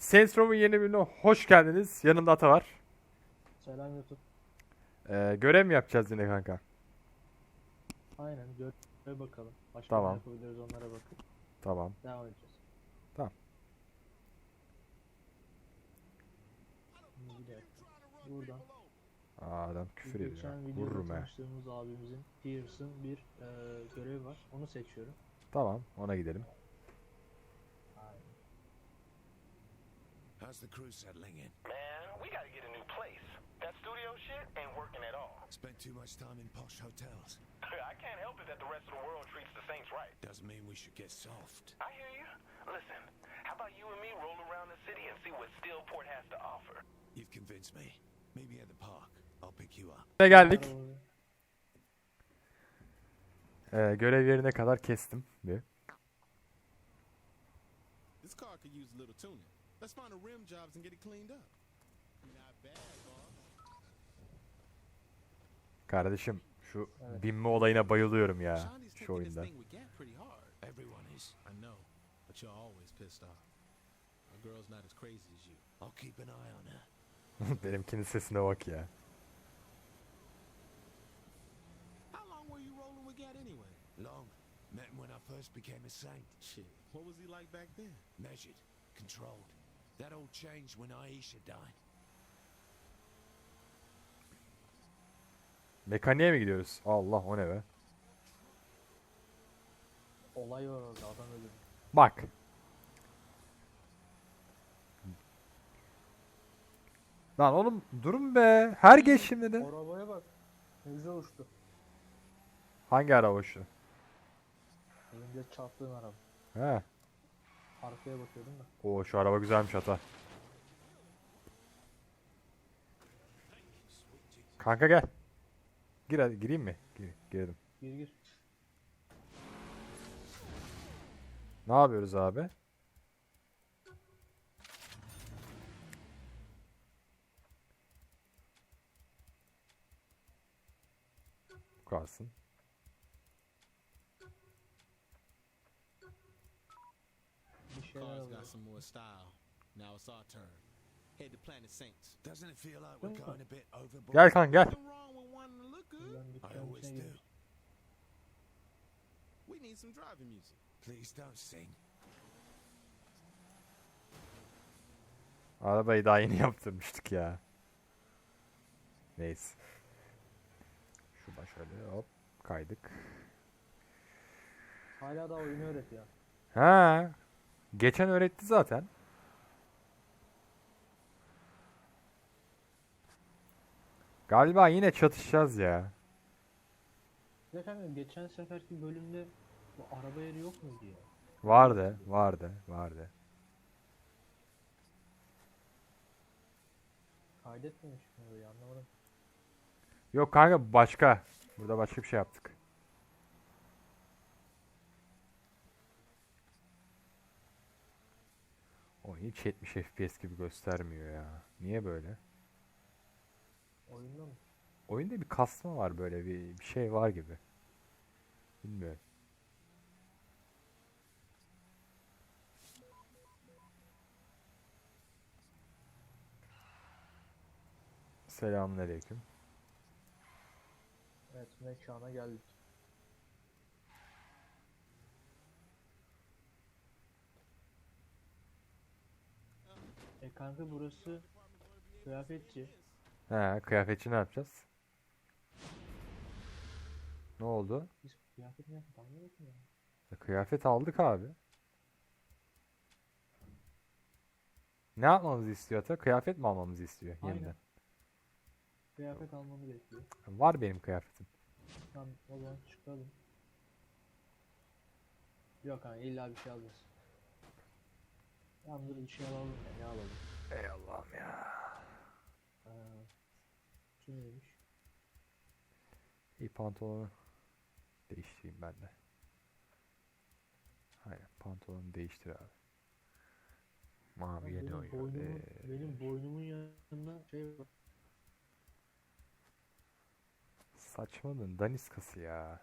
Saints Row'un yeni bölümüne hoş geldiniz. Yanımda Ata var. Selam YouTube. Ee, görev mi yapacağız yine kanka? Aynen gör gör bakalım. Başka Tamam. ne yapabiliriz onlara bakıp Tamam. devam edeceğiz. Tamam. Buradan Aa, adam küfür ediyor. geçen Vururum he. abimizin Pearson bir e, görevi var. Onu seçiyorum. Tamam ona gidelim. Aynen. How's the crew settling in? Man, we gotta get a new place. That studio shit ain't working at all. Spent too much time in posh hotels. I can't help it that the rest of the world treats the Saints right. Doesn't mean we should get soft. I hear you. Listen, how about you and me roll around the city and see what Steelport has to offer? You've convinced me. Me at the park. I'll pick you up. Ne geldik? Ee, görev yerine kadar kestim bir. This car could use a little tuning. Let's find the rim jobs and get it cleaned up. Not bad, boss. Kardeşim şu Evet. binme olayına bayılıyorum ya Shoney's şu taking this oyunda. thing with Gant pretty hard. Everyone is. I know, but you're always pissed off. My girl's not as crazy as you. I'll keep an eye on her. Benimkinin sesine bak ya. How long were you rolling with Gant anyway? Long. Met him when I first became a saint. Shit, what was he like back then? Measured. Controlled. That all changed when Aisha died. Mekaniğe mi gidiyoruz? Allah o ne be? Olay var orada adam ölüyor. Bak. Lan oğlum durun be. Her geçimde de. Arabaya bak. Ne güzel uçtu. Hangi araba şu? Elimde çarptığın araba. He. Arkaya bakıyordum da. Oo şu araba güzelmiş ata. Kanka gel. Gir hadi gireyim mi? Gir, girdim. Gir gir. Ne yapıyoruz abi? Kalsın. Şeyler Car's got some more style. Now it's our turn. Head to Planet Saints. Doesn't it feel like we're going a bit overboard? Gel kanka gel. I always do. We need some driving music. Please don't sing. Arabayı daha yeni yaptırmıştık ya. Neyse. Şuradan şöyle hop kaydık. Hala da oyunu öğretiyor. Ha. Geçen öğretti zaten. Galiba yine çatışacağız ya. Kanka geçen seferki bölümde bu araba yeri yok muydu ya? Vardı, vardı, vardı. Kaydetmemiş mi orayı anlamadım. Yok kanka başka. Burada başka bir şey yaptık. Oyun hiç 70 FPS gibi göstermiyor ya. Niye böyle? Oyunda mı? Oyunda bir kasma var böyle bir, bir şey var gibi. Bilmiyorum. Selamünaleyküm. Evet mekana geldik. E kanka burası kıyafetçi. He, kıyafetçi ne yapacağız? Ne oldu? Biz kıyafet ne yapalım anlamadım ya. E, kıyafet aldık abi. Ne yapmamızı istiyor ata? Kıyafet mi almamızı istiyor Aynen. yeniden? Kıyafet almamı bekliyor. Var benim kıyafetim. Tamam o zaman çıkalım. Yok kanka illa bir şey alacağız. Tamam dur bir şey alalım ya ne alalım? Ey Allah'ım ya. Ee, şu neymiş? İyi pantolonu değiştireyim ben de. Aynen pantolonu değiştir abi. Mavi yeni benim, oynuyor. boynumun, Ee, benim boynumun yanında şey var. Saçmalığın daniskası ya.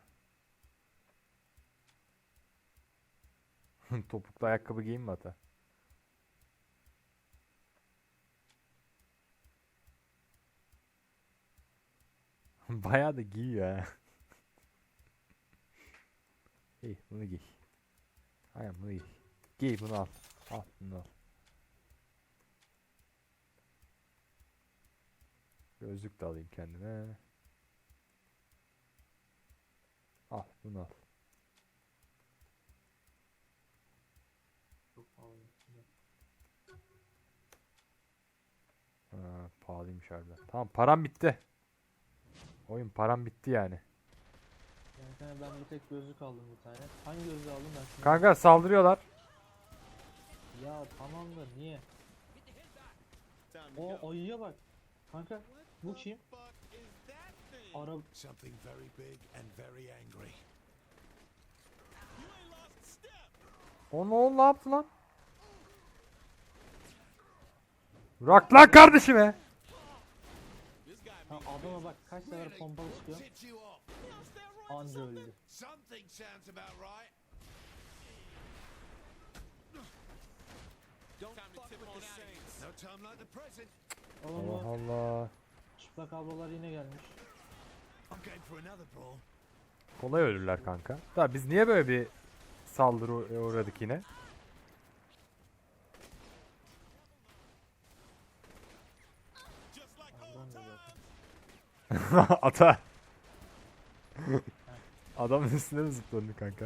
Topuklu ayakkabı giyeyim mi ata? Bayağı da giyiyor ha. İyi bunu giy. Aynen bunu giy. Giy bunu al. Al bunu al. Gözlük de alayım kendime. Al bunu al. Pahalı. Ha, pahalıymış harbiden. Tamam param bitti. Oyun param bitti yani. Yani kanka ben bir tek gözlük aldım bir tane. Hangi gözlüğü aldın ben şimdi? Kanka saldırıyorlar. Ya tamam da niye? O ayıya bak. Kanka bu kim? Fuck is that thing? Ara Something very big and very angry. O ne oldu ne yaptı lan? Bırak lan kardeşime. Ha, adama bak kaç sefer pompalı çıkıyor. Anca öldü. Something sounds about right. Allah Allah. çıplak ablalar yine gelmiş. Kolay ölürler kanka. Da biz niye böyle bir saldırı uğradık yine? Ata. Adamın üstüne mi zıpladın kanka?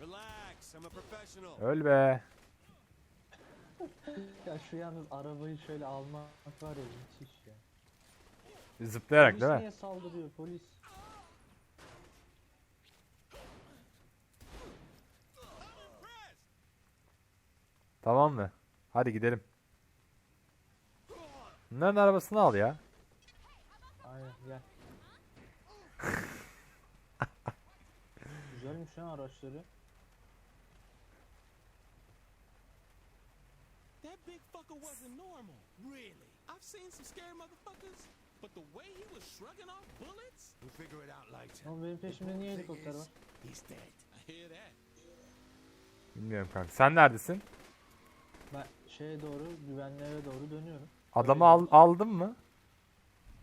Relax, I'm a professional. Öl be. Ya şu yalnız arabayı şöyle almak var ya müthiş ya. Zıplayarak Polis değil mi? niye saldırıyor polis? Tamam mı? Hadi gidelim. Bunların arabasını al ya. Gel. Güzelmiş lan araçları. That big fucker wasn't normal. Really? I've seen some scary motherfuckers, but the way he was shrugging off bullets? We'll figure it out later. Oğlum benim peşimde niye helikopter var? He's dead. I hear that. Bilmiyorum kanka. Sen neredesin? Ben şeye doğru, güvenli eve doğru dönüyorum. Adamı al, aldın mı?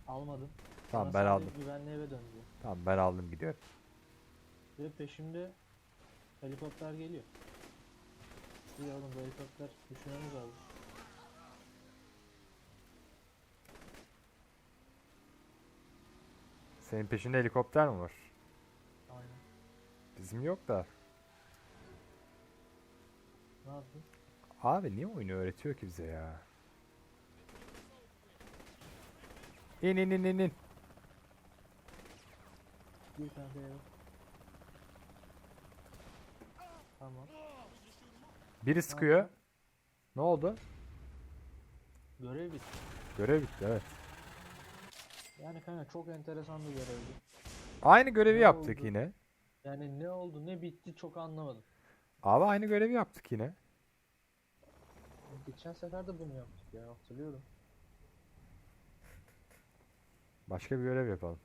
Almadım. Tamam ben aldım. Güvenli eve döndü. Tamam ben aldım gidiyorum. Ve peşimde helikopter geliyor. İyi oğlum bu helikopter düşünmemiz lazım. Senin peşinde helikopter mi var? Aynen. Bizim yok da. Ne yapayım? Abi niye oyunu öğretiyor ki bize ya? İn in in in in. Bir kanka eve. Tamam. Biri sıkıyor. Ne oldu? Görev bitti. Görev bitti evet. Yani kanka çok enteresan bir görevdi. Aynı görevi Ne yaptık oldu? yine. Yani ne oldu ne bitti çok anlamadım. Abi aynı görevi yaptık yine. Geçen sefer de bunu yaptık ya hatırlıyorum. Başka bir görev yapalım.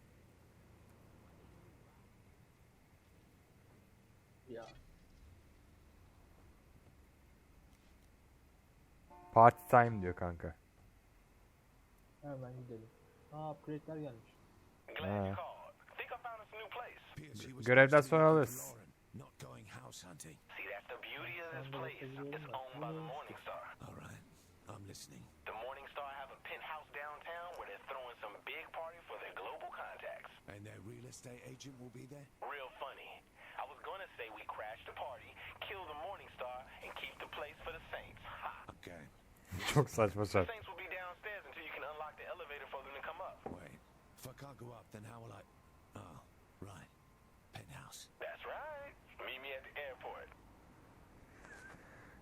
Party time diyor kanka. hemen gidelim. Aa upgrade'ler gelmiş. Glad you called. Think I found us a new place. Appears he was Görevden mostly sonra looking alırız. for Lauren, Not going house hunting. See, that's the beauty of this Ben place. It's da. owned by the Bu Morning Star. All right. I'm listening. The Morning Star have a penthouse downtown where they're throwing some big party for their global contacts. And their real estate agent will be there? Real funny. I was gonna say we crash the party, kill the Morning Star, and keep the place for the Saints. Ha! Okay. Çok saçma sapan. Saints will be downstairs until you can unlock the elevator for them to come up. Wait. If I can't go up, then how will I... Oh, right. Penthouse. That's right. Meet me at the airport.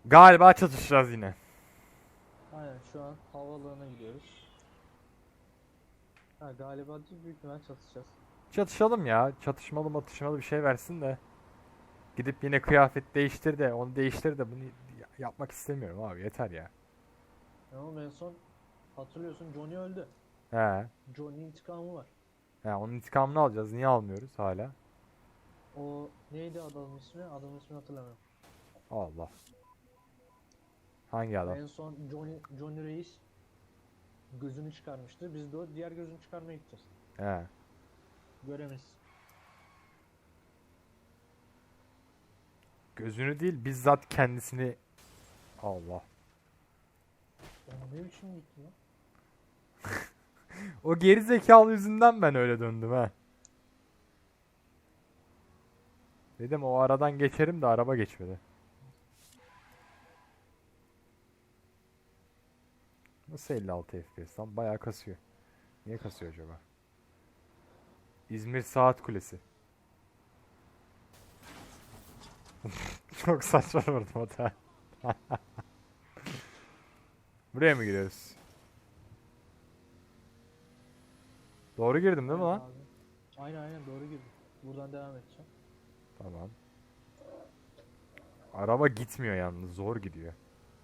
Galiba çatışacağız yine. Aynen şu an havaalanına gidiyoruz. Ha galiba değil büyük ihtimal çatışacağız. Çatışalım ya. Çatışmalı matışmalı bir şey versin de. Gidip yine kıyafet değiştir de onu değiştir de bunu ya- yapmak istemiyorum abi yeter ya. Ya oğlum en son hatırlıyorsun Johnny öldü. He. Johnny intikamı var. He onun intikamını alacağız. Niye almıyoruz hala? O neydi adamın ismi? Adamın ismini hatırlamıyorum. Allah. Hangi adam? En son Johnny, Johnny Reis gözünü çıkarmıştı. Biz de o diğer gözünü çıkarmaya gideceğiz. He. Göremez. Gözünü değil bizzat kendisini Allah. Ne biçim gitti lan? O geri zekalı yüzünden ben öyle döndüm ha. Dedim o aradan geçerim de araba geçmedi. Nasıl 56 FPS lan? Bayağı kasıyor. Niye kasıyor acaba? İzmir Saat Kulesi. Çok saçma vurdum o da. Buraya mı giriyoruz? Doğru girdim değil mi lan? Abi. Aynen aynen doğru girdim. Buradan devam edeceğim. Tamam. Araba gitmiyor yalnız. Zor gidiyor.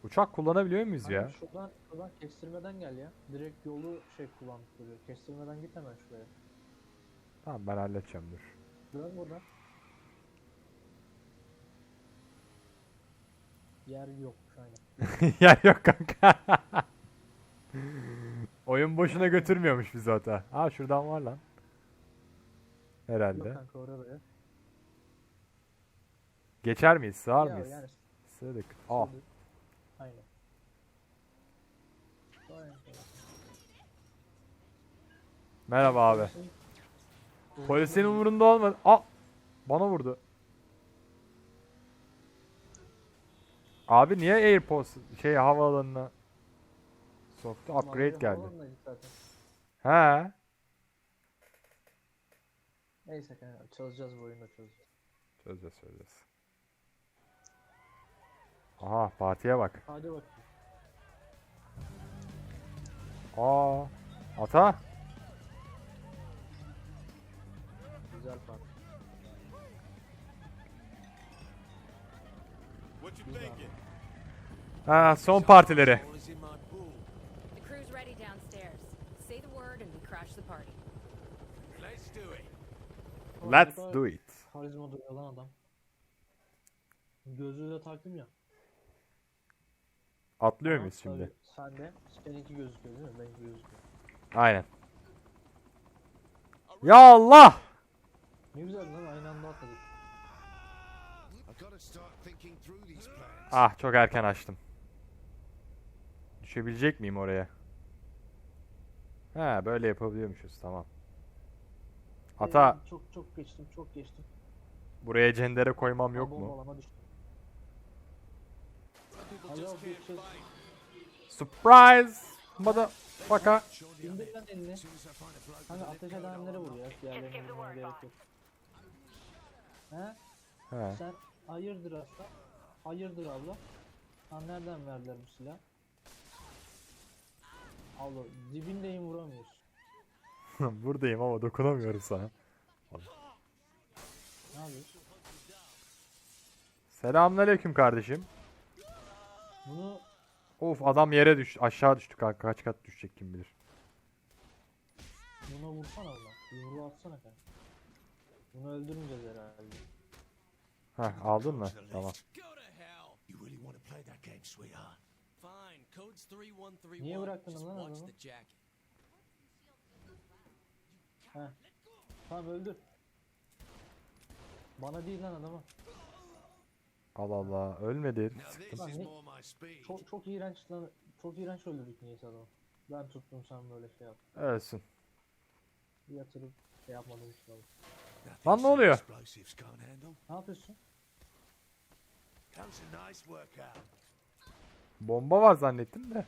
Uçak kullanabiliyor muyuz Aynen ya? şuradan, şuradan kestirmeden gel ya. Direkt yolu şey kullanıp duruyor. Kestirmeden git hemen şuraya. Tamam ben halledeceğim dur. Dön buradan. Yer yokmuş aynen. Yer yok kanka. Oyun boşuna götürmüyormuş bizi ota. Aa şuradan var lan. Yok Herhalde. kanka orada ya. Geçer miyiz? Sığar Ya mıyız? yani Sığdık. Ah. Aynen. Merhaba abi. Polisin umurunda olmadı. Aa! Bana vurdu. Abi niye Airpods şey havaalanına soktu? Upgrade geldi. He. Neyse kanka çözeceğiz bu oyunu çözeceğiz. Sözde söyleriz. Aha Fatih'e bak. Hadi bakayım. Aa. Ata. Güzel part. Crash the party. Let's do it. Karizma duruyor lan adam. Gözlüğü de taktım ya. Atlıyor muyuz şimdi? Sen de. Seninki gözüküyor değil mi? Benimki gözüküyor. Aynen. Ya Allah! Ne güzel lan aynı anda atladık. Ah çok erken açtım. Düşebilecek miyim oraya? Ha böyle yapabiliyormuşuz tamam. Ata Ee, çok çok geçtim çok geçtim. buraya cendere koymam yok mu? fight. Surprise! Motherfucker. İndir lan elini. As soon as I find a bloke Kanka with a ateş edenlere vur ya. Diğerlerine gerek yok. He? He. Sen hayırdır aslan? Hayırdır abla? Sen nereden verdiler bu silah? Allah dibindeyim vuramıyorsun. Buradayım ama dokunamıyorum sana. Ne yapıyorsun? Selamünaleyküm kardeşim. Bunu Of adam yere düş aşağı düştü kanka kaç kat düşecek kim bilir. buna vursana ulan. Yumruğu atsana kanka. Bunu öldürmeyeceğiz herhalde. Heh aldın mı? Tamam. Go to hell. You really want to play that game, sweetheart? Fine. Code's 3131. Niye bıraktın lan adamı? Tamam öldür. Bana değil lan adama. Allah Allah ölmedi Lan ne-. Çok çok iğrenç lan. Çok iğrenç öldürdük niyeyse adamı. Ben tuttum sen böyle şey yap. Ölsün. Yatırıp şey yapmadım işte. oğlum. Lan ne oluyor? Ne yapıyorsun? Bomba var zannettim de.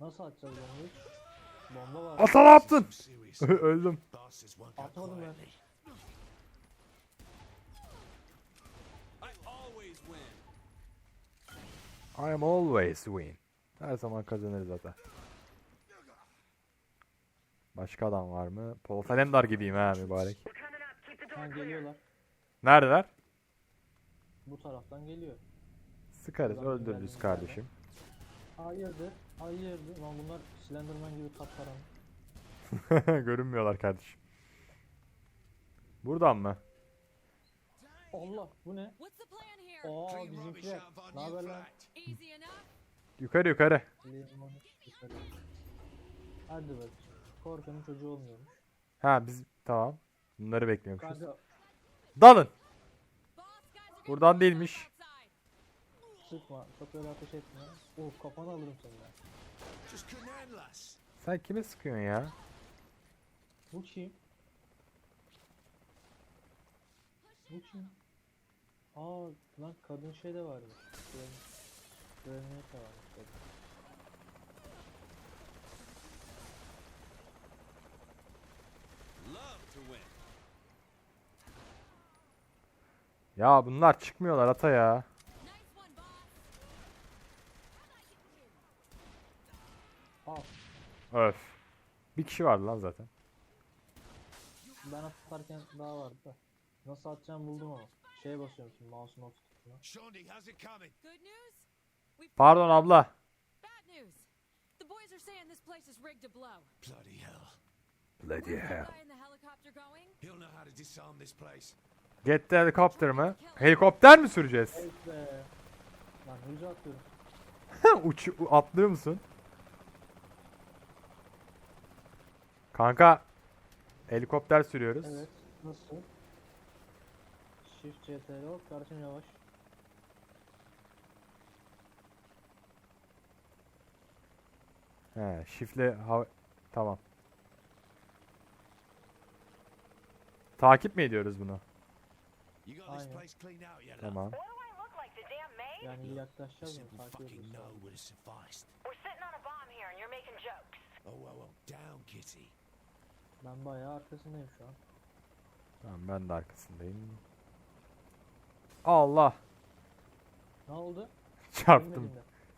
Nasıl atacağız onu hiç? Bomba var. Ata ne yaptın? Öldüm. Atmadım ben. I always win. I am always win. Her zaman kazanırız zaten. Başka adam var mı? Paul Kalendar gibiyim ha mübarek. Ha geliyorlar. Neredeler? Bu taraftan geliyor. Sıkarız öldürürüz kardeşim. Hayırdır? Hayırdır? Lan bunlar Slenderman gibi kapkaran. Görünmüyorlar kardeşim. Buradan mı? Allah bu ne? Aa bizimkiler. Ne haber lan? Yukarı yukarı. Hadi bak. Korkanın çocuğu olmuyormuş. Ha biz tamam. Bunları bekliyormuşuz. Kanka Dalın. Buradan değilmiş. sıkma. Çok öyle ateş etme. Oh kafanı alırım senden. Sen kime sıkıyorsun ya? Bu kim? Bu kim? Aa lan kadın şey de varmış. Görünmek de varmış kadın. Love to win. Ya bunlar çıkmıyorlar ata ya. Öf. Bir kişi vardı lan zaten. Ben atarken daha vardı da. Nasıl atacağımı buldum ama. Şeye basıyorum şimdi mouse'un news? We Pardon abla. Bloody hell. Bloody? He'll know how to disarm this place. Get the helicopter mı? Helikopter mi süreceğiz? Evet be. Lan. Uç atlıyor musun? Kanka helikopter sürüyoruz. Evet. Nasıl? Shift CTRL ol. Kardeşim yavaş. He, hava tamam. Takip mi ediyoruz bunu? Aynen. Tamam. Yani yaklaşacağız mı? Takip fucking ediyoruz. no sonra. would have sufficed. We're sitting on a bomb here and you're making jokes. Oh. Ben bayağı arkasındayım şu an. Tamam ben de arkasındayım. Allah Ne oldu? çarptım.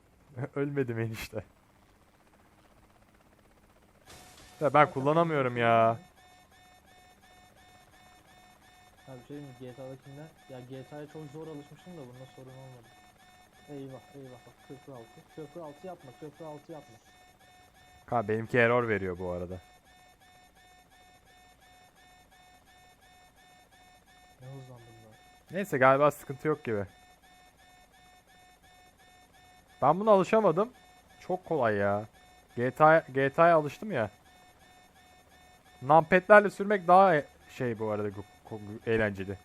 Ölmedim enişte. Ya ben kullanamıyorum ya. Ha bir şey mi? GTA'dakinden. Ya GTA'ya çok zor alışmışım da bunda sorun olmadı. Eyvah eyvah bak köprü altı. Köprü altı yapma köprü altı yapma. Ha benimki error veriyor bu arada. Ne hızlandım ben. Neyse galiba sıkıntı yok gibi. Ben buna alışamadım. Çok kolay ya. GTA GTA'ya alıştım ya. Numpad'lerle sürmek daha e- şey bu arada eğlenceli.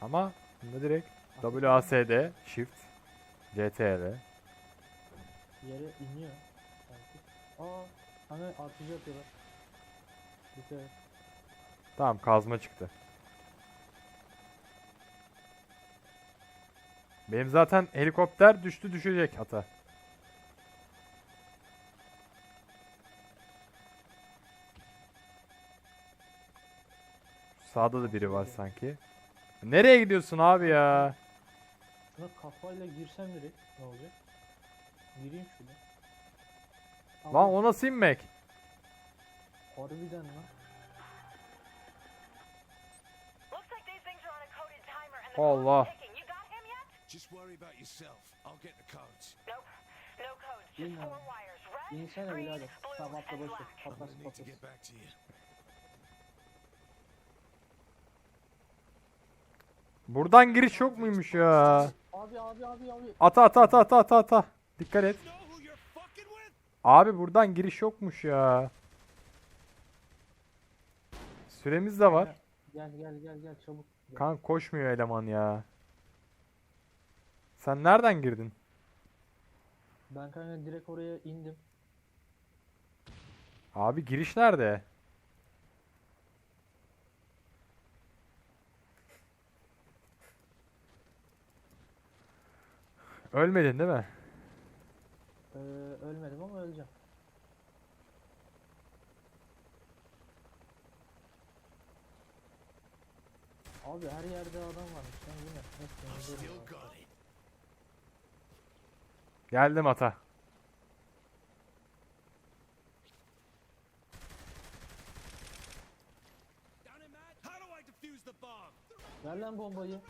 Ama bunda direkt WASD Shift CTRL Yere iniyor. Aa hani artıcı atıyorlar. Dikkat et. Tamam kazma çıktı. Benim zaten helikopter düştü düşecek ata. Sağda da biri var sanki. Nereye gidiyorsun abi ya? Şuna kafayla girsem direkt ne olacak? Gireyim şuna. Lan Allah, o nasıl inmek? Harbiden lan. Looks like these things are on a coded timer Buradan giriş yok muymuş ya? Abi abi abi abi. Ata ata ata ata ata ata. Dikkat et. Abi buradan giriş yokmuş ya. Süremiz de var. Gel gel gel gel çabuk. Gel. Kan koşmuyor eleman ya. Sen nereden girdin? Ben kanka direkt oraya indim. Abi giriş nerede? Ölmedin değil mi? Ee, ölmedim ama öleceğim. Abi her yerde adam varmış lan bu ne? Hep I've temizlerim still ya. got it. Geldim ata. Ver lan bombayı.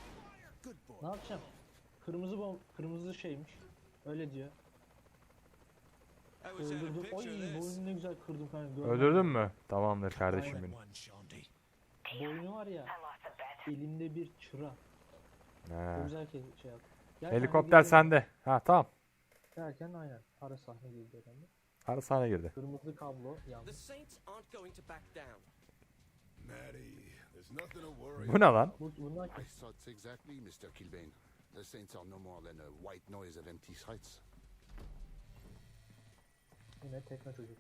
Ne yapacağım? Kırmızı bom kırmızı şeymiş. Öyle diyor. Öldürdüm. Oy boynunu ne güzel kırdım kanka. görmedin Öldürdün mü? Tamamdır kardeşim benim. Boynu var ya. Elinde bir çıra. O güzel ki şey yap. Gel Helikopter sende. Ha tamam. Derken aynen. Ara sahne girdi herhalde. Arasana girdi. Kırmızı kablo yandı. Bu ne lan? Bu, bunlar The Saints are no more than a white noise of empty sites. Yine tekne çocuk.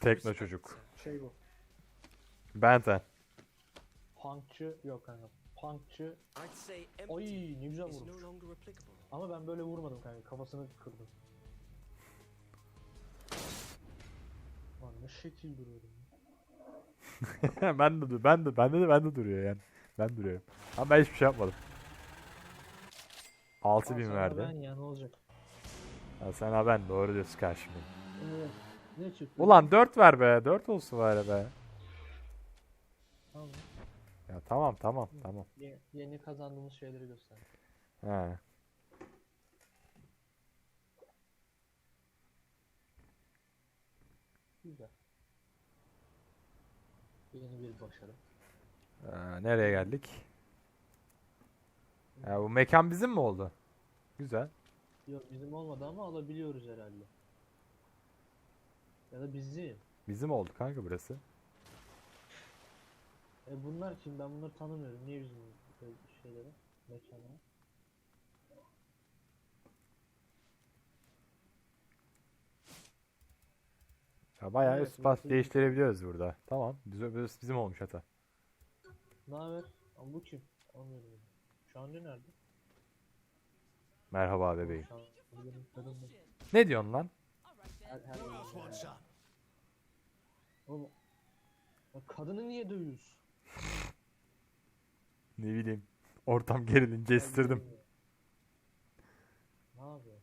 Tekno çocuk. Şey bu. Benten. Punkçı yok kanka. Punkçı. Oy ne güzel vurmuş. Ama ben böyle vurmadım kanka. Kafasını kırdım. Lan ne şekil duruyorum. ben de ben de bende de ben de duruyor yani. Ben duruyorum. Ama ben hiçbir şey yapmadım. 6000 Al sana verdi. Ben ya ne olacak? Ha, sen ha ben doğru diyorsun karşımda. Evet. Ne çıktı? Ulan 4 ver be. 4 olsun bari be. Tamam. Ya tamam tamam tamam. Ye- yeni kazandığımız şeyleri göster. He. Güzel. Yeni bir başarı. Ee, nereye geldik? Ya bu mekan bizim mi oldu? Güzel. Yok bizim olmadı ama alabiliyoruz herhalde. Ya da bizim. Bizim oldu kanka burası. E bunlar kim? Ben bunları tanımıyorum. Niye bizim böyle şeylere? Mekanlara. Ya bayağı Evet, üst pas burası- değiştirebiliyoruz burada. Tamam. Biz- biz- Bizim olmuş hata. Ne haber? Ama bu kim? Anlıyorum. Şancı nerede? Merhaba bebeğim. Ne diyorsun lan? Her. Oğlum. Kadını niye dövüyorsun? Ne bileyim. Ortam gerilince istirdim. Ne yapıyor?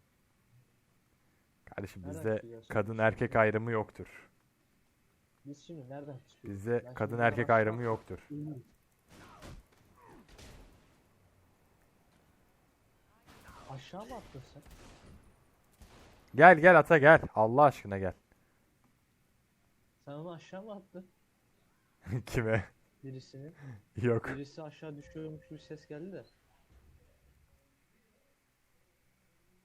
Kardeşim bizde kadın erkek ayrımı yoktur. Biz şimdi nereden çıkıyoruz? Bizde kadın erkek ayrımı yoktur. Aşağı mı attın sen? Gel gel ata gel. Allah aşkına gel. Sen onu aşağı mı attın? Kime? Birisinin. Yok. Birisi aşağı düşüyormuş gibi ses geldi de.